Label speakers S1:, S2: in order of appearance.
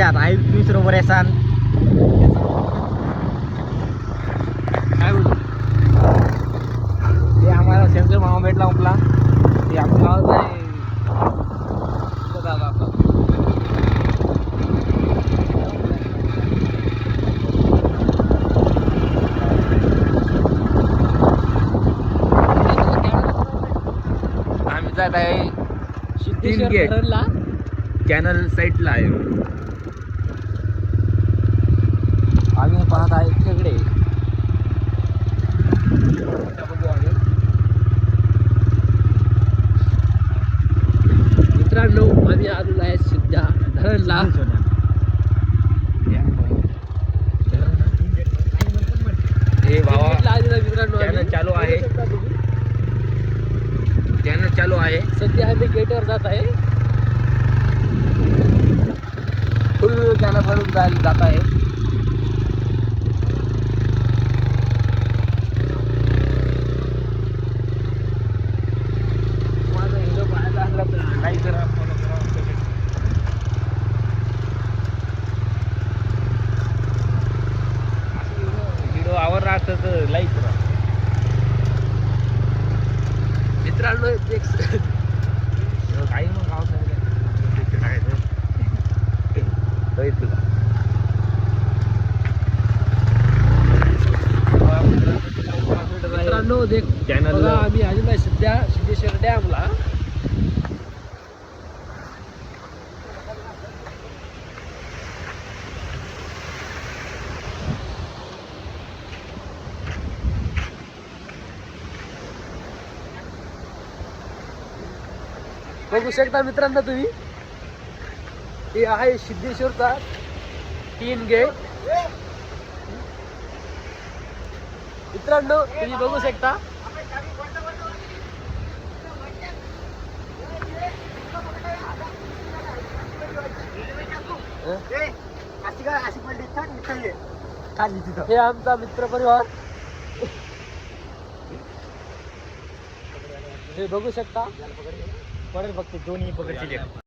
S1: त्याच्यात आई तुम्ही बरोबर येसान काय बोलू ते आम्हाला शंकर मामा भेटला आपला. ते आहे आपलं? आम्ही जात आहे.
S2: धरणला
S1: चॅनल साईटला आहे. आम्ही पाहत आहे सगळे
S2: मित्रांनो आम्ही आलेलो आहे सिद्धा धरणला.
S1: हे भावा
S2: मित्रांनो.
S1: चालू आहे. चॅनल चालू
S2: सध्या आम्ही गेटवर जात आहे.
S1: फुल चॅनल भरून जायला जात आहे. करा
S2: मित्रांनो
S1: काही मग गाव तुला.
S2: मित्रांनो देख
S1: Channel
S2: बघा
S1: ला-
S2: आम्ही आलेलो आहे सध्या सिद्धेश्वर डॅमला. बघू शकता मित्रांनो तुम्ही. हे आहे सिद्धेश्वरचा तीन गेट मित्रांनो तुम्ही बघू शकता. हे आमचा मित्र परिवार हे बघू शकता.
S1: परत बघते. दोन्ही पकडतील